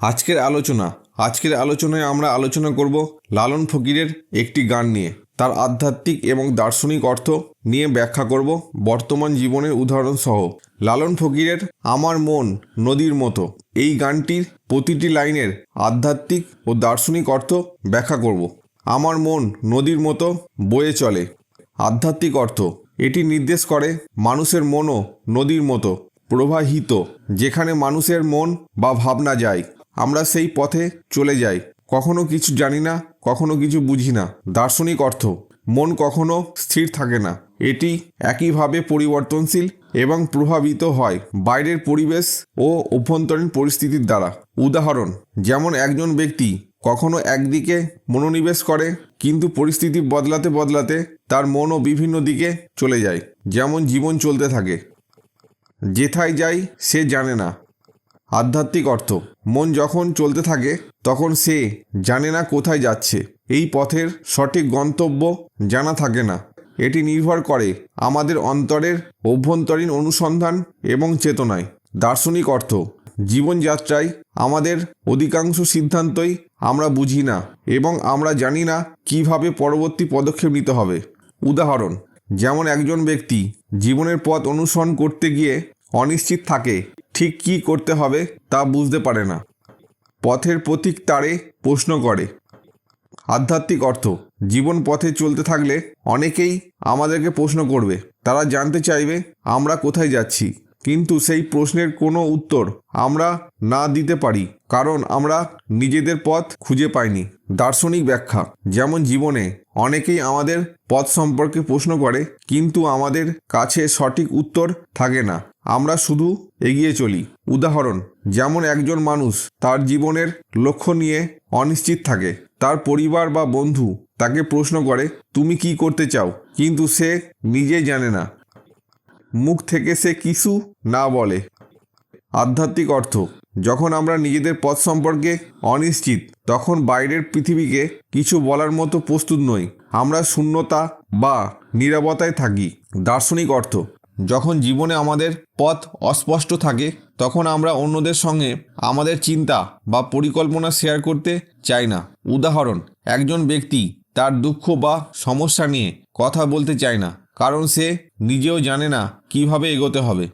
আজকের আলোচনা, আজকের আলোচনায় আমরা আলোচনা করব লালন ফকিরের একটি গান নিয়ে। তার আধ্যাত্মিক এবং দার্শনিক অর্থ নিয়ে ব্যাখ্যা করব বর্তমান জীবনের উদাহরণ সহ লালন ফকিরের আমার মন নদীর মতো। এই গানটির প্রতিটি লাইনের আধ্যাত্মিক ও দার্শনিক অর্থ ব্যাখ্যা করব। আমার মন নদীর মতো বয়ে চলে। আধ্যাত্মিক অর্থ, এটি নির্দেশ করে মানুষের মনও নদীর মতো প্রবাহিত, যেখানে মানুষের মন বা ভাবনা যায়। আমরা সেই পথে চলে যাই। কখনো কিছু জানি না, কখনো কিছু বুঝি না। দার্শনিক অর্থ, মন কখনো স্থির থাকে না। এটি একইভাবে পরিবর্তনশীল এবং প্রভাবিত হয় বাইরের পরিবেশ ও অভ্যন্তরীণ পরিস্থিতির দ্বারা। উদাহরণ, যেমন একজন ব্যক্তি কখনো একদিকে মনোনিবেশ করে, কিন্তু পরিস্থিতি বদলাতে বদলাতে তার মনও বিভিন্ন দিকে চলে যায়, যেমন জীবন চলতে থাকে। যেথায় যাই সে জানে না। আধ্যাত্মিক অর্থ। মন যখন চলতে থাকে, তখন সে জানে না কোথায় যাচ্ছে। এই পথের সঠিক গন্তব্য জানা থাকে না। এটি নির্ভর করে আমাদের অন্তরের অভ্যন্তরীণ অনুসন্ধান এবং চেতনায়। দার্শনিক অর্থ, জীবনযাত্রায় আমাদের অধিকাংশ সিদ্ধান্তই আমরা বুঝি না এবং আমরা জানি না কীভাবে পরবর্তী পদক্ষেপ নিতে হবে। উদাহরণ, যেমন একজন ব্যক্তি জীবনের পথ অনুসরণ করতে গিয়ে অনিশ্চিত থাকে ঠিক কী করতে হবে তা বুঝতে পারে না। পথের প্রতীক তারে প্রশ্ন করে। আধ্যাত্মিক অর্থ, জীবন পথে চলতে থাকলে অনেকেই আমাদেরকে প্রশ্ন করবে। তারা জানতে চাইবে, আমরা কোথায় যাচ্ছি? কিন্তু সেই প্রশ্নের কোনো উত্তর আমরা না দিতে পারি, কারণ আমরা নিজেদের পথ খুঁজে পাইনি। দার্শনিক ব্যাখ্যা, যেমন জীবনে অনেকেই আমাদের পথ সম্পর্কে প্রশ্ন করে, কিন্তু আমাদের কাছে সঠিক উত্তর থাকে না। আমরা শুধু এগিয়ে চলি। উদাহরণ, যেমন একজন মানুষ তার জীবনের লক্ষ্য নিয়ে অনিশ্চিত থাকে, তার পরিবার বা বন্ধু তাকে প্রশ্ন করে, তুমি কি করতে চাও? কিন্তু সে নিজে জানে না। মুখ থেকে সে কিছু না বলে। আধ্যাত্মিক অর্থ, যখন আমরা নিজেদের পথ সম্পর্কে অনিশ্চিত, তখন বাইরের পৃথিবীকে কিছু বলার মতো প্রস্তুত নই। আমরা শূন্যতা বা নিরবতায় থাকি। দার্শনিক অর্থ যখন জীবনে আমাদের পথ অস্পষ্ট থাকে, তখন আমরা অন্যদের সঙ্গে আমাদের চিন্তা বা পরিকল্পনা শেয়ার করতে চাই না। উদাহরণ, একজন ব্যক্তি তার দুঃখ বা সমস্যা নিয়ে কথা বলতে চায় না, কারণ সে নিজেও জানে না কীভাবে এগোতে হবে।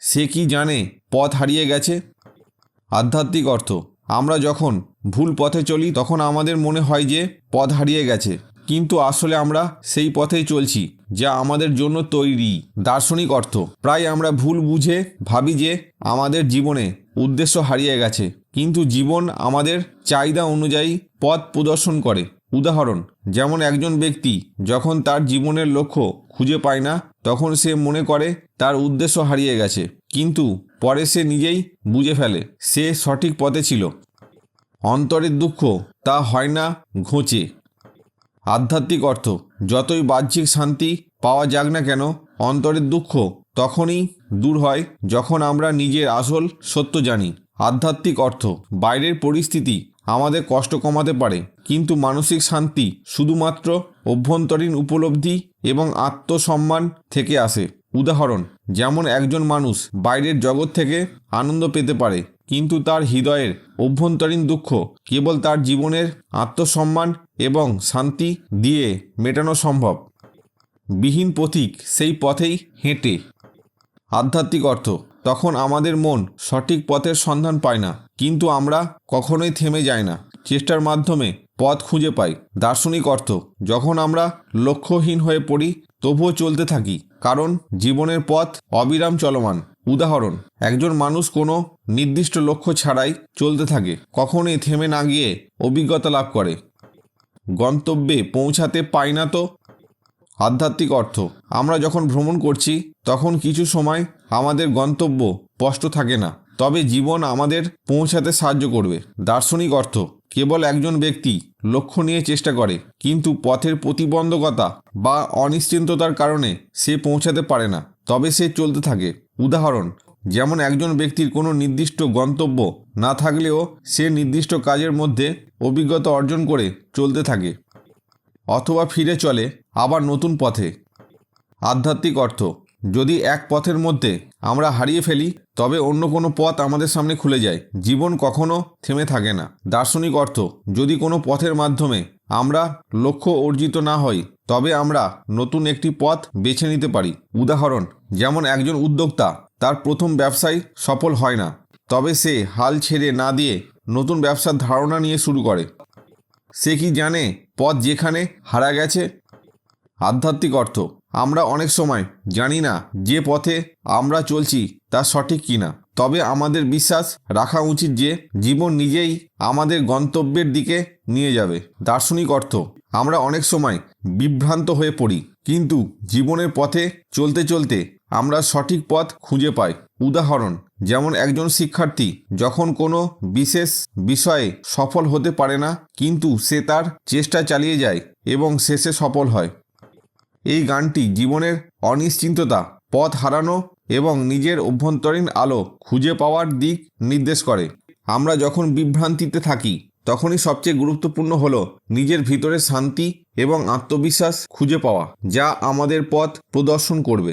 সে কি জানে পথ হারিয়ে গেছে? আধ্যাত্মিক অর্থ, আমরা যখন ভুল পথে চলি, তখন আমাদের মনে হয় যে পথ হারিয়ে গেছে। কিন্তু আসলে আমরা সেই পথেই চলছি, যা আমাদের জন্য তৈরি, দার্শনিক অর্থ। প্রায় আমরা ভুল বুঝে ভাবি যে আমাদের জীবনে উদ্দেশ্য হারিয়ে গেছে, কিন্তু জীবন আমাদের চাহিদা অনুযায়ী পথ প্রদর্শন করে। উদাহরণ, যেমন একজন ব্যক্তি যখন তার জীবনের লক্ষ্য খুঁজে পায় না, তখন সে মনে করে তার উদ্দেশ্য হারিয়ে গেছে, কিন্তু পরে সে নিজেই বুঝে ফেলে, সে সঠিক পথে ছিল। অন্তরের দুঃখ তা হয় না ঘোচে। আধ্যাত্মিক অর্থ। যতই বাহ্যিক শান্তি পাওয়া যাক না কেন, অন্তরের দুঃখ তখনই দূর হয় যখন আমরা নিজের আসল সত্য জানি। আধ্যাত্মিক অর্থ, বাইরের পরিস্থিতি আমাদের কষ্ট কমাতে পারে, কিন্তু মানসিক শান্তি শুধুমাত্র অভ্যন্তরীণ উপলব্ধি এবং আত্মসম্মান থেকে আসে। উদাহরণ, যেমন একজন মানুষ বাইরের জগৎ থেকে আনন্দ পেতে পারে, কিন্তু তার হৃদয়ের অভ্যন্তরীণ দুঃখ কেবল তার জীবনের আত্মসম্মান এবং শান্তি দিয়ে মেটানো সম্ভব। বিহীন পথিক সেই পথেই হেঁটে। আধ্যাত্মিক অর্থ, তখন আমাদের মন সঠিক পথের সন্ধান পায় না, কিন্তু আমরা কখনোই থেমে যাই না। চেষ্টার মাধ্যমে পথ খুঁজে পাই। দার্শনিক অর্থ, যখন আমরা লক্ষ্যহীন হয়ে পড়ি, তবুও চলতে থাকি, কারণ জীবনের পথ অবিরাম চলমান। উদাহরণ, একজন মানুষ কোনো নির্দিষ্ট লক্ষ্য ছাড়াই চলতে থাকে, কখনোই থেমে না গিয়ে অভিজ্ঞতা লাভ করে। গন্তব্যে পৌঁছাতে পাই না তো? আধ্যাত্মিক অর্থ। আমরা যখন ভ্রমণ করছি, তখন কিছু সময় আমাদের গন্তব্য স্পষ্ট থাকে না। তবে জীবন আমাদের পৌঁছাতে সাহায্য করবে। দার্শনিক অর্থ, কেবল একজন ব্যক্তি লক্ষ্য নিয়ে চেষ্টা করে, কিন্তু পথের প্রতিবন্ধকতা বা অনিশ্চিন্ততার কারণে সে পৌঁছাতে পারে না। তবে সে চলতে থাকে। উদাহরণ যেমন একজন ব্যক্তির কোনো নির্দিষ্ট গন্তব্য না থাকলেও সে নির্দিষ্ট কাজের মধ্যে অভিজ্ঞতা অর্জন করে চলতে থাকে অথবা ফিরে চলে আবার নতুন পথে। আধ্যাত্মিক অর্থ, যদি এক পথের মধ্যে আমরা হারিয়ে ফেলি, তবে অন্য কোনো পথ আমাদের সামনে খুলে যায়। জীবন কখনো থেমে থাকে না। দার্শনিক অর্থ, যদি কোনো পথের মাধ্যমে আমরা লক্ষ্য অর্জিত না হই, তবে আমরা নতুন একটি পথ বেছে নিতে পারি। উদাহরণ, যেমন একজন উদ্যোক্তা তার প্রথম ব্যবসায় সফল হয় না। তবে সে হাল ছেড়ে না দিয়ে নতুন ব্যবসার ধারণা নিয়ে শুরু করে। সে কি জানে পথ যেখানে হারা গেছে? আধ্যাত্মিক অর্থ। আমরা অনেক সময় জানি না যে পথে আমরা চলছি তা সঠিক কিনা। তবে আমাদের বিশ্বাস রাখা উচিত যে জীবন নিজেই আমাদের গন্তব্যের দিকে নিয়ে যাবে। দার্শনিক অর্থ। আমরা অনেক সময় বিভ্রান্ত হয়ে পড়ি। কিন্তু জীবনের পথে চলতে চলতে আমরা সঠিক পথ খুঁজে পাই। উদাহরণ, যেমন একজন শিক্ষার্থী যখন কোনো বিশেষ বিষয়ে সফল হতে পারে না, কিন্তু সে তার চেষ্টা চালিয়ে যায় এবং শেষে সফল হয়। এই গানটি জীবনের অনিশ্চিন্ততা, পথ হারানো এবং নিজের অভ্যন্তরীণ আলো খুঁজে পাওয়ার দিক নির্দেশ করে। আমরা যখন বিভ্রান্তিতে থাকি, তখনই সবচেয়ে গুরুত্বপূর্ণ হলো নিজের ভিতরে শান্তি এবং আত্মবিশ্বাস খুঁজে পাওয়া, যা আমাদের পথ প্রদর্শন করবে।